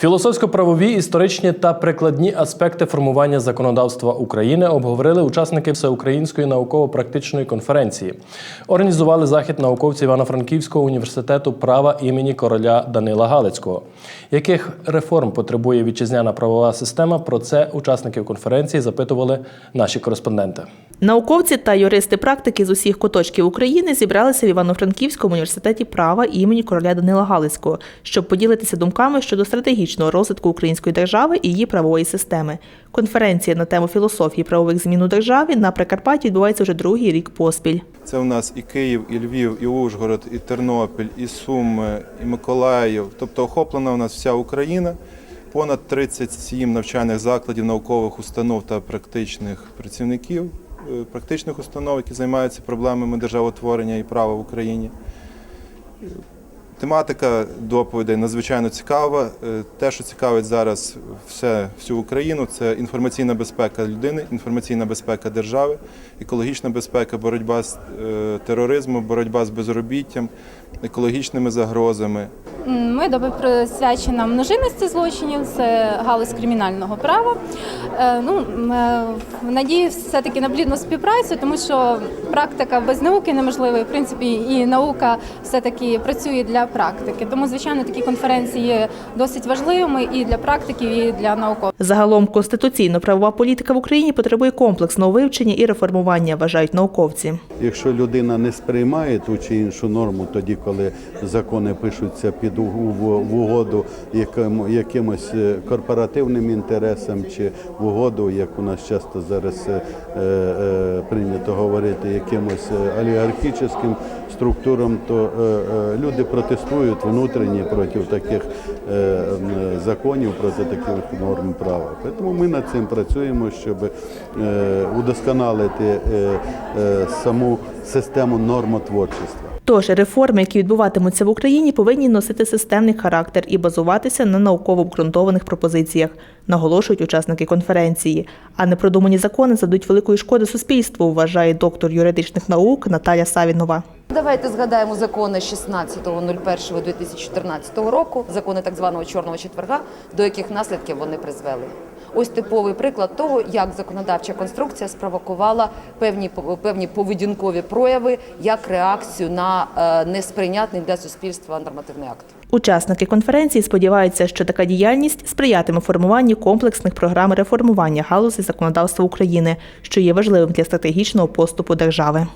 Філософсько-правові, історичні та прикладні аспекти формування законодавства України обговорили учасники Всеукраїнської науково-практичної конференції. Організували захід науковці Івано-Франківського університету права імені короля Данила Галицького. Яких реформ потребує вітчизняна правова система? Про це учасників конференції запитували наші кореспонденти. Науковці та юристи-практики з усіх куточків України зібралися в Івано-Франківському університеті права імені короля Данила Галицького, щоб поділитися думками щодо стратегічного розвитку української держави і її правової системи. Конференція на тему філософії правових змін у державі на Прикарпатті відбувається вже другий рік поспіль. Це у нас і Київ, і Львів, і Ужгород, і Тернопіль, і Суми, і Миколаїв. Тобто охоплена у нас вся Україна. Понад 37 навчальних закладів, наукових установ та практичних працівників, е, практичних установ, які займаються проблемами державотворення і права в Україні. Тематика доповідей надзвичайно цікава. Е, Те, що цікавить зараз все, всю Україну, це інформаційна безпека людини, інформаційна безпека держави, екологічна безпека, боротьба з е, тероризмом, боротьба з безробіттям, екологічними загрозами. М, Моя доповідь присвячена множинності злочинів, це галузь кримінального права. Е, Ну, е, в надії все-таки на плідну співпрацю, тому що практика без науки неможлива. І, в принципі, і наука все-таки працює для практики. Тому, звичайно, такі конференції є досить важливими і для практиків, і для науковців. Загалом конституційно-правова політика в Україні потребує комплексного вивчення і реформування, вважають науковці. Якщо людина не сприймає ту чи іншу норму, тоді коли закони пишуться під в в угоду яким- якимось е, корпоративним інтересам чи в угоду, як у нас часто зараз е, е, прийнято говорити, якимось е, олігархічним структурам, то е, е, люди протестують внутрішні проти таких е, законів, проти таких норм права. Тому ми над цим працюємо, щоб е, удосконалити е, е, саму систему нормотворчества. Тож реформи, які відбуватимуться в Україні, повинні носити системний характер і базуватися на науково обґрунтованих пропозиціях, наголошують учасники конференції. А непродумані закони задуть великої шкоди суспільству, вважає доктор юридичних наук Наталя Савінова. Давайте згадаємо закони 16.01.2014 року, закони так званого чорного четверга, до яких наслідків вони призвели. Ось типовий приклад того, як законодавча конструкція спровокувала певні певні поведінкові прояви як реакцію на е, несприйнятний для суспільства нормативний акт. Учасники конференції сподіваються, що така діяльність сприятиме формуванню комплексних програм реформування галузі законодавства України, що є важливим для стратегічного поступу держави.